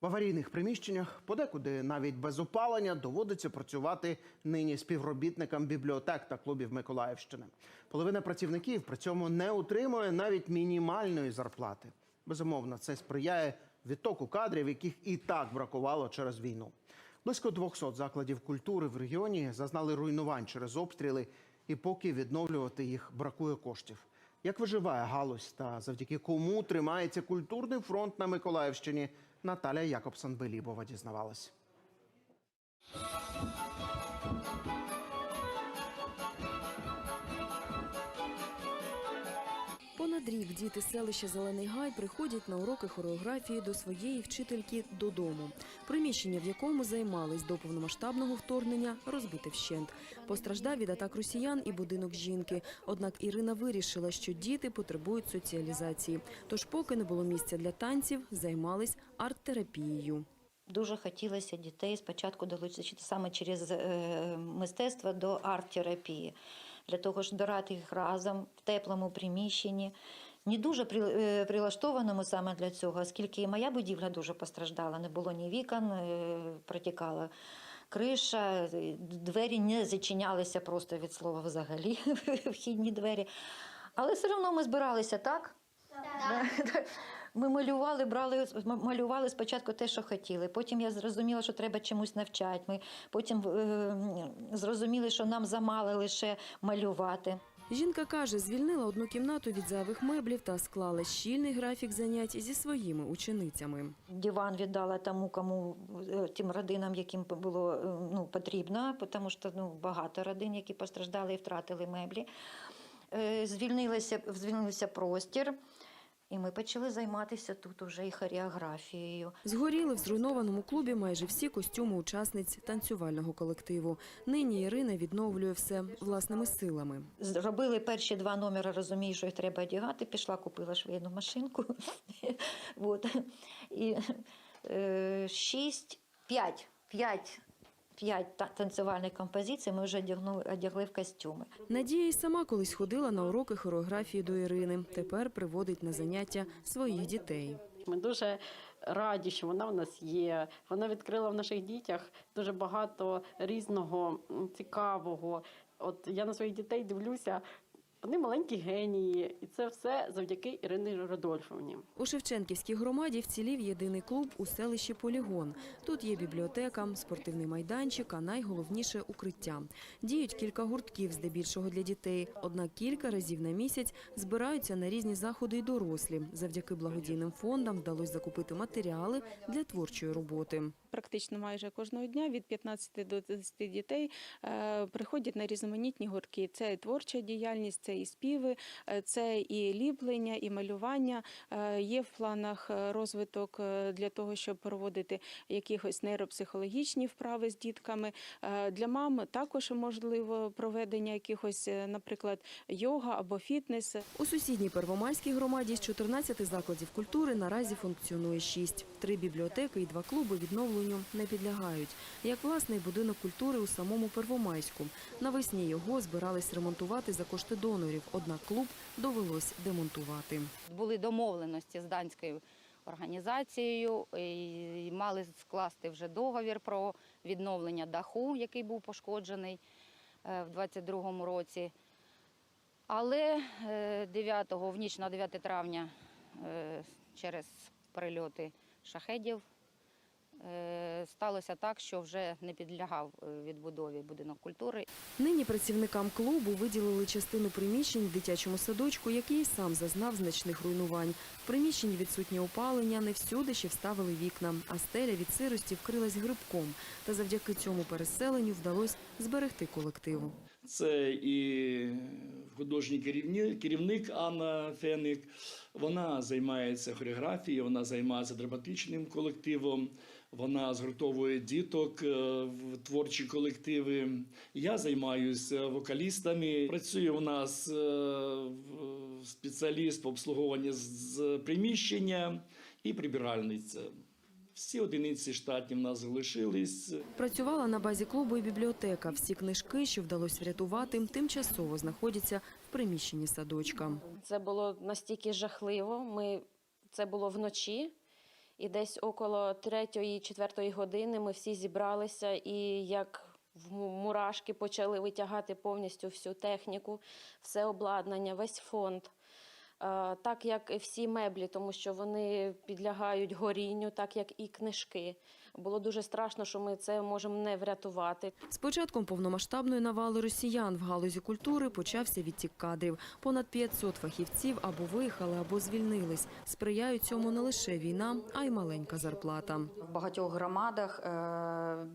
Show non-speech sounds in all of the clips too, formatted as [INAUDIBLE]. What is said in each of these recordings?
В аварійних приміщеннях подекуди навіть без опалення доводиться працювати нині співробітникам бібліотек та клубів Миколаївщини. Половина працівників при цьому не отримує навіть мінімальної зарплати. Безумовно, це сприяє відтоку кадрів, яких і так бракувало через війну. Близько 200 закладів культури в регіоні зазнали руйнувань через обстріли, і поки відновлювати їх бракує коштів. Як виживає галузь та завдяки кому тримається культурний фронт на Миколаївщині, Наталя Якобсон-Белібова дізнавалась. Рік діти селища Зелений Гай приходять на уроки хореографії до своєї вчительки додому. Приміщення, в якому займались до повномасштабного вторгнення, розбите вщент. Постраждав від атак росіян і будинок жінки. Однак Ірина вирішила, що діти потребують соціалізації. Тож, поки не було місця для танців, займались арт-терапією. Дуже хотілося дітей спочатку долучити саме через е, мистецтво до арт-терапії, для того, щоб збирати їх разом в теплому приміщенні. Не дуже е, прилаштованому саме для цього, оскільки і моя будівля дуже постраждала. Не було ні вікон, е, протікала криша, е, двері не зачинялися просто від слова взагалі, [LAUGHS] вхідні двері. Але все одно ми збиралися так. Да. Ми малювали, брали малювали спочатку те, що хотіли. Потім я зрозуміла, що треба чомусь навчати. Ми потім е, зрозуміли, що нам замало лише малювати. Жінка каже, звільнила одну кімнату від зайвих меблів та склала щільний графік занять зі своїми ученицями. Диван віддала тому, кому е, тим родинам, яким було е, ну, потрібно, тому що ну, багато родин, які постраждали і втратили меблі. Е, Звільнилося, звільнився простір. І ми почали займатися тут уже і хореографією. Згоріли в зруйнованому клубі майже всі костюми учасниць танцювального колективу. Нині Ірина відновлює все власними силами. Зробили перші два номери, розумію, що їх треба одягати. Пішла, купила швейну машинку. [LAUGHS] І е, шість, п'ять, п'ять, п'ять та- танцювальних композицій ми вже одягнули, одягли в костюми. Надія й сама колись ходила на уроки хореографії до Ірини. Тепер приводить на заняття своїх дітей. Ми дуже раді, що вона в нас є. Вона відкрила в наших дітях дуже багато різного цікавого. От я на своїх дітей дивлюся. Вони маленькі генії, і це все завдяки Ірині Родольфовні. У Шевченківській громаді вцілів єдиний клуб у селищі Полігон. Тут є бібліотека, спортивний майданчик, а найголовніше укриття. Діють кілька гуртків, здебільшого для дітей. Однак кілька разів на місяць збираються на різні заходи й дорослі. Завдяки благодійним фондам вдалося закупити матеріали для творчої роботи. Практично майже кожного дня від 15 до 20 дітей е, приходять на різноманітні гуртки. Це творча діяльність, це і співи, е, це і ліплення, і малювання. Е, Є в планах е, розвиток для того, щоб проводити якихось нейропсихологічні вправи з дітками. Для мам також можливо проведення якихось, наприклад, йога або фітнес. У сусідній Первомайській громаді з 14 закладів культури наразі функціонує 6. Три бібліотеки і два клуби відновленню не підлягають. Як власний будинок культури у самому Первомайську. Навесні його збирались ремонтувати за кошти донорів, однак клуб довелось демонтувати. були домовленості з данською організацією і мали скласти вже договір про відновлення даху, який був пошкоджений е, в 22-му році. Але е, 9 в ніч на 9 травня е, через прильоти шахедів е, сталося так, що вже не підлягав е, відбудові будинок культури Нині працівникам клубу виділили частину приміщень в дитячому садочку, який сам зазнав значних руйнувань. В приміщенні відсутнє опалення, не всюди ще вставили вікна, а стеля від сирості вкрилась грибком. Та завдяки цьому переселенню вдалося зберегти колективу. Це і художній керівник, керівник Анна Феник. Вона займається хореографією, вона займається драматичним колективом, вона згуртовує діток е, в творчі колективи. Я займаюся вокалістами. Працює у нас е, спеціаліст по обслуговуванню з- з приміщення і прибиральниця. Всі одиниці штатні в нас залишились. Працювала на базі клубу і бібліотека. Всі книжки, що вдалося врятувати, тимчасово знаходяться в приміщенні садочка. Це було настільки жахливо. Ми це було вночі, І десь около третьої, четвертої години ми всі зібралися і як в мурашки почали витягати повністю всю техніку, все обладнання, весь фонд. Е, Так як і всі меблі, тому що вони підлягають горінню, так як і книжки. Було дуже страшно, що ми це можемо не врятувати. З початком повномасштабної навали росіян в галузі культури почався відтік кадрів. Понад 500 фахівців або виїхали, або звільнились. Сприяють цьому не лише війна, а й маленька зарплата. В багатьох громадах е,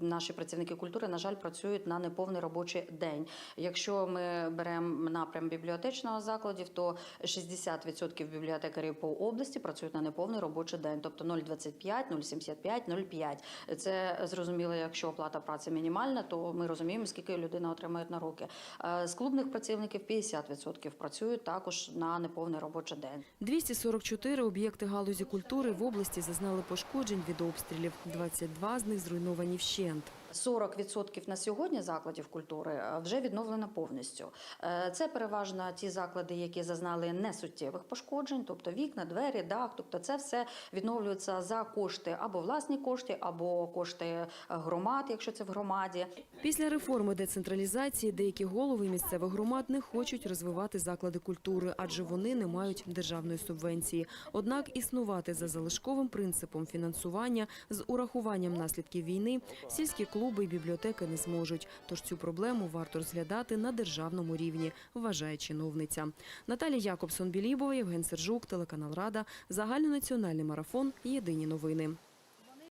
наші працівники культури, на жаль, працюють на неповний робочий день. Якщо ми беремо напрям бібліотечного закладів, то 60% бібліотекарів по області працюють на неповний робочий день, тобто 0,25, 0,75, 0,5. Це зрозуміло, якщо оплата праці мінімальна, то ми розуміємо, скільки людина отримує на руки. Е, З клубних працівників 50% працюють також на неповний робочий день. 244 об'єкти галузі культури в області зазнали пошкоджень від обстрілів. 22 з них зруйновані вщент. 40% на сьогодні закладів культури е, вже відновлено повністю. Е, Це переважно ті заклади, які зазнали несуттєвих пошкоджень, тобто вікна, двері, дах. Тобто це все відновлюється за кошти або власні кошти, або кошти е, громад, якщо це в громаді. Після реформи децентралізації деякі голови місцевих громад не хочуть розвивати заклади культури, адже вони не мають державної субвенції. Однак існувати за залишковим принципом фінансування з урахуванням наслідків війни сільські клуби і бібліотеки не зможуть. Тож цю проблему варто розглядати на державному рівні, вважає чиновниця. Наталія Якобсон Білібова, Євген Сержук, телеканал Рада, загальнонаціональний марафон. Єдині новини.